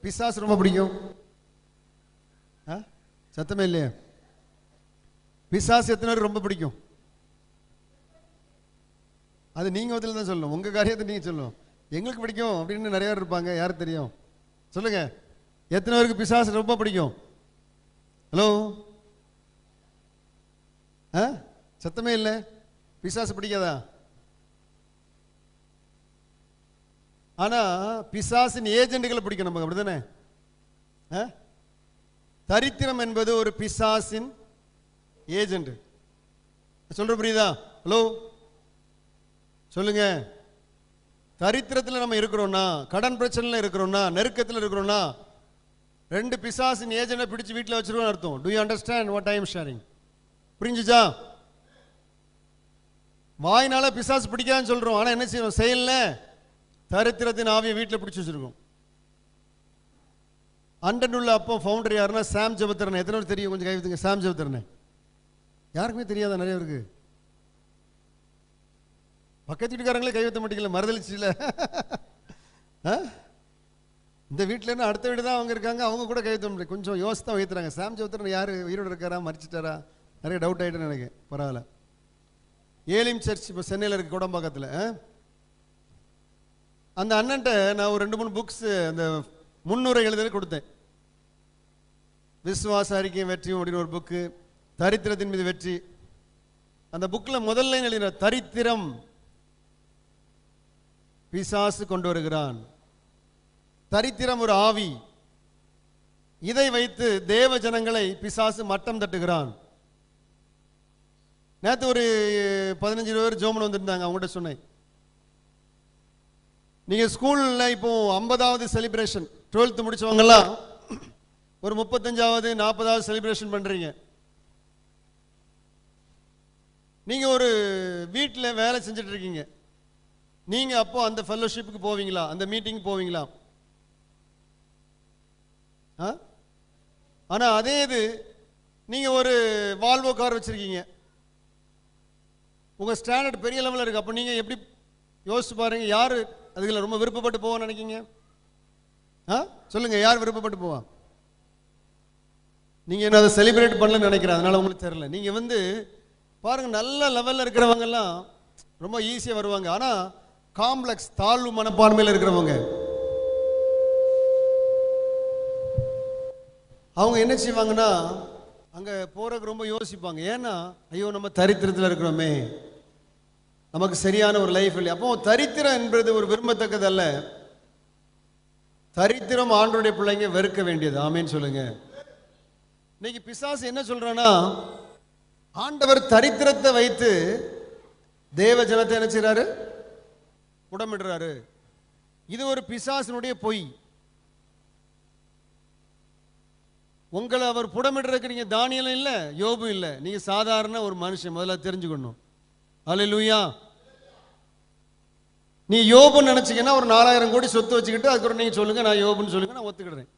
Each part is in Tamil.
பிசாசு ரொம்ப பிடிக்கும். ஆ? சத்தமே இல்லையா. பிசாசு எத்தனை பேர் ரொம்ப பிடிக்கும்? அது நீங்க பதில் தான் சொல்லணும். உங்க காரியத்தை நீங்க சொல்லணும். எங்களுக்கு பிடிக்கும் அப்படின்னு நிறைய பேர் இருப்பாங்க. யாரு தெரியும்? சொல்லுங்க. எத்தனை பேருக்கு பிசாசு ரொம்ப பிடிக்கும்? ஹலோ? ஆ? சத்தமே இல்லை. பிசாசு பிடிக்காதா? ஆனா பிசாசின் ஏஜென்ட்களை பிடிக்கும் நமக்கு அப்படிதானே? ஆ? தரித்திரம் என்பது ஒரு பிசாசின் ஏஜென்ட் சொல்ற புரியுதா? ஹலோ? சொல்லுங்க. தரித்திரத்தில் நம்ம இருக்கிறோம்னா கடன் பிரச்சனையில் இருக்கிறோம்னா நெருக்கத்தில் இருக்கிறோம்னா ரெண்டு பிசாசின் ஏஜென்ட்டை பிடிச்சு வீட்டில் வச்சிருவோம் அர்த்தம். Do you understand what I am sharing புரிஞ்சுச்சா? வாயினால பிசாசு பிடிக்காதுன்னு சொல்றோம். ஆனால் என்ன செய்யணும்? செயல்ல தரித்திரத்தின் ஆவியை வீட்டில் பிடிச்சி வச்சிருக்கோம். அண்டனுள்ள அப்போ ஃபவுண்டர் யாருன்னா சாம் ஜெபத்திரன். எத்தனை பேர் தெரியும்? கொஞ்சம் கைவித்துங்க சாம் ஜெபத்திரனை. யாருக்குமே தெரியாதா நிறைய இருக்கு பக்கத்து வீட்டுக்காரங்களே கைவித்த மாட்டீங்களா? மறுதளிச்சில. இந்த வீட்டில் என்ன அடுத்த வீடு தான் அவங்க இருக்காங்க. அவங்க கூட கைவித்த முடியல கொஞ்சம் யோசித்தா வைத்துறாங்க சாம் ஜபத்திரன் யார்? உயிரோடு இருக்காரா? மறிச்சிட்டாரா? நிறைய டவுட் ஆகிட்டுன்னு எனக்கு பரவாயில்ல. ஏலிம் சர்ச் இப்போ சென்னையில் இருக்குது குடம்பாக்கத்தில். ஆ? அந்த அண்ணன்ட்ட நான் ஒரு ரெண்டு மூணு புக்ஸ் அந்த முன்னுரை எழுதுறது கொடுத்தேன். விஸ்வாச அறிக்கை வெற்றியும் அப்படின்னு ஒரு புக்கு தரித்திரத்தின் மீது வெற்றி. அந்த புக்கில் முதல்ல எழுதின தரித்திரம் பிசாசு கொண்டு வருகிறான். தரித்திரம் ஒரு ஆவி. இதை வைத்து தேவ ஜனங்களை பிசாசு மட்டம் தட்டுகிறான். நேற்று ஒரு பதினஞ்சு பேர் ஜோமன் வந்திருந்தாங்க அவங்ககிட்ட சொன்னேன். நீங்க ஸ்கூல்ல இப்போ ஐம்பதாவது செலிப்ரேஷன் டுவெல்த் முடிச்சவங்கலாம் ஒரு முப்பத்தஞ்சாவது நாற்பதாவது செலிப்ரேஷன் பண்றீங்க. நீங்க ஒரு வீட்டில் வேலை செஞ்சுட்டு இருக்கீங்க நீங்க அப்போ அந்த ஃபெல்லோஷிப்புக்கு போவீங்களா? அந்த மீட்டிங் போவீங்களா? ஆ? ஆனா அதே இது நீங்க ஒரு வால்வோ கார் வச்சிருக்கீங்க. உங்க ஸ்டாண்டர்ட் பெரிய லெவலில் இருக்கு. அப்போ நீங்க எப்படி யோசிச்சு பாருங்க யாரு அதுல ரொம்ப விருப்பப்பட்டு போவோம் நினைக்கிங்க? ஆ? சொல்லுங்க யார் விருப்பப்பட்டு போவா? நீங்க என்ன அதை செலிப்ரேட் பண்ணலன்னு நினைக்கிறேன் அதனால உங்களுக்கு தெரியல. நீங்க வந்து பாருங்க நல்ல லெவல்ல இருக்கிறவங்க எல்லாம் ரொம்ப ஈஸியா வருவாங்க. ஆனா காம்ப்ளெக்ஸ் தாழ்வு மனப்பான்மையில் இருக்கிறவங்க. அவங்க என்ன செய்வாங்கன்னா அங்க போறதுக்கு ரொம்ப யோசிப்பாங்க. ஏன்னா ஐயோ நம்ம தரித்திரத்தில் இருக்கிறோமே. நமக்கு சரியான ஒரு லைஃப் இல்லை அப்போ தரித்திரம் என்பது ஒரு விரும்பத்தக்கது அல்ல தரித்திரம் ஆண்டோடைய பிள்ளைங்க வெறுக்க வேண்டியது. ஆமேன்னு சொல்லுங்க. இன்னைக்கு பிசாசு என்ன சொல்றேன்னா ஆண்டவர் தரித்திரத்தை வைத்து தேவ ஜனத்தை என்ன செய்றாரு? புடமிடுறாரு இது ஒரு பிசாசினுடைய பொய். உங்களை அவர் புடமிடுறதுக்கு நீங்க தானியலும் இல்லை யோபும் இல்லை. நீங்க சாதாரண ஒரு மனுஷன். முதல்ல தெரிஞ்சுக்கணும். அல்லேலூயா நீ யோபுன்னு நினைச்சீங்கன்னா ஒரு நாலாயிரம் கோடி சொத்து வச்சுக்கிட்டு அதுக்கப்புறம் நீங்கள் சொல்லுங்கள் நான் யோபுன்னு சொல்லுங்கள் நான் ஒத்துக்கிடுறேன்.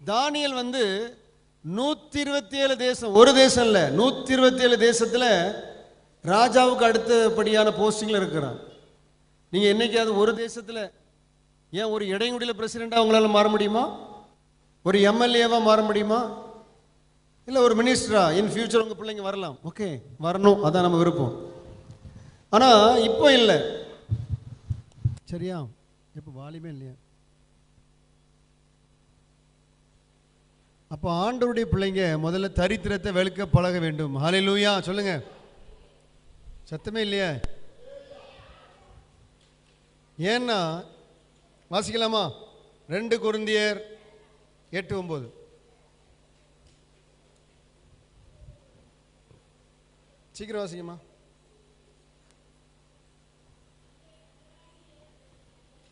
தானியல் வந்து நூற்றி இருபத்தி ஏழு தேசம் ஒரு தேசம் இல்லை நூற்றி இருபத்தி ஏழு தேசத்தில் ராஜாவுக்கு அடுத்தபடியான போஸ்டிங்கில் இருக்கிறான். நீங்கள் என்னைக்காவது ஒரு தேசத்தில் ஏன் ஒரு இடைங்குடியில் பிரசிடெண்ட்டாக அவங்களால மாற முடியுமா? ஒரு எம்எல்ஏவாக மாற முடியுமா? இல்ல ஒரு மினிஸ்டரா இன் ஃபியூச்சர் உங்க பிள்ளைங்க வரலாம். ஓகே வரணும் அதான் நம்ம விருப்பம். ஆனா இப்போ இல்லை. சரியா? இப்போ வாலிமே இல்லையா? அப்போ ஆண்டவருடைய பிள்ளைங்க முதல்ல தரித்திரத்தை வெளுக்க பழக வேண்டும். ஹalleluya சொல்லுங்க. சத்தமே இல்லையா? ஏன்னா வாசிக்கலாமா? ரெண்டு குருந்தியர் எட்டு ஒம்பது சீக்கிரம் வாசிக்கமா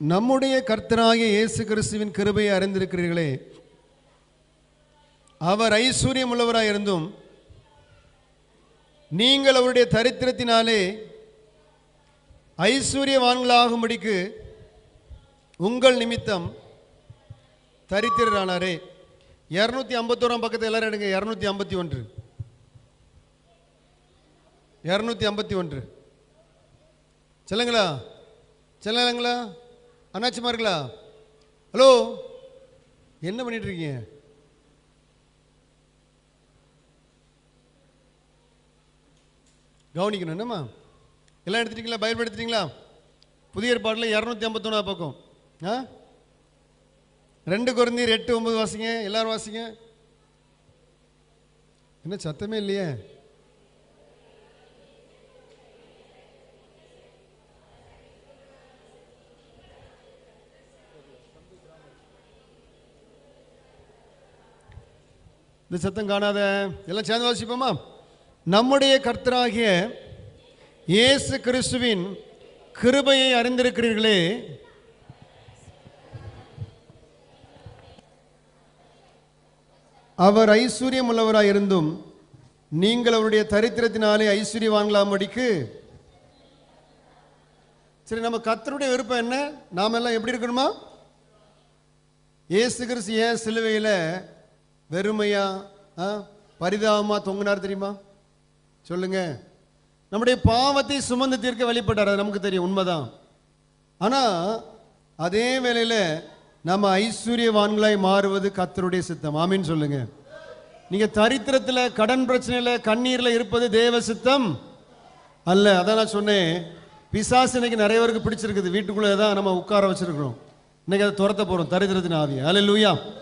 நம்முடைய கர்த்தராகிய இயேசு கிறிஸ்துவின் கிருபையை அறிந்திருக்கிறீர்களே. அவர் ஐஸ்வர்யம் உள்ளவராய் இருந்தும் நீங்கள் அவருடைய தரித்திரத்தினாலே ஐஸ்வர்யவான்களாகும்படிக்கு உங்கள் நிமித்தம் தரித்திரரானாரே. இரநூத்தி ஐம்பத்தோராம் பக்கத்தில் எல்லாரும் எடுங்க இரநூத்தி ஐம்பத்தி ஒன்று. இரநூத்தி ஐம்பத்தி ஒன்று. சொல்லுங்களா? அண்ணாச்சிமா இருக்கலா ஹலோ? என்ன பண்ணிட்டு இருக்கீங்க கவனிக்கணும் என்னம்மா? எல்லாம் எடுத்துட்டீங்களா? பைபிள் எடுத்துட்டீங்களா புதிய ஏற்பாட்டில் இரநூத்தி ஐம்பத்தொன்னா பக்கம். ஆ? ரெண்டு குறைந்தீர் எட்டு ஒன்பது வாசிங்க எல்லாரும் வாசிங்க. என்ன சத்தமே இல்லையே. இந்த சத்தம் காணாத எல்லாம் சேர்ந்து வாசிப்போமா? நம்முடைய கர்த்தராகிய இயேசு கிறிஸ்துவின் கிருபையை அறிந்திருக்கிறீர்களே. அவர் ஐஸ்வர்யம் உள்ளவராய் இருந்தும் நீங்கள் அவருடைய தரித்திரத்தினாலே ஐஸ்வர்யவான்களாமடிக்கு சரி நம்ம கத்தருடைய விருப்பம் என்ன? நாம எல்லாம் எப்படி இருக்கணுமா? இயேசு கிறிஸ்து ஏன் சிலுவையில் வெறுமையா ஆ, பரிதாபமா தொங்கினார் தெரியுமா? சொல்லுங்க. நம்முடைய பாவத்தை சுமந்து தீர்க்க வெளிப்பட்டார் அது நமக்கு தெரியும் உண்மைதான். ஆனா அதே வேளையில நம்ம ஐஸ்வர்யவான்களாய் மாறுவது கத்தருடைய சித்தம். ஆமின்னு சொல்லுங்க. நீங்க தரித்திரத்துல கடன் பிரச்சனையில கண்ணீர்ல இருப்பது தேவ சித்தம் அல்ல. அதான் நான் சொன்னேன். பிசாசு இன்னைக்கு நிறைய பேருக்கு பிடிச்சிருக்குது. வீட்டுக்குள்ளே தான் நம்ம உட்கார வச்சிருக்கிறோம். இன்னைக்கு அதை துரத்த போறோம் தரித்திரத்தின் ஆவியை. அல்ல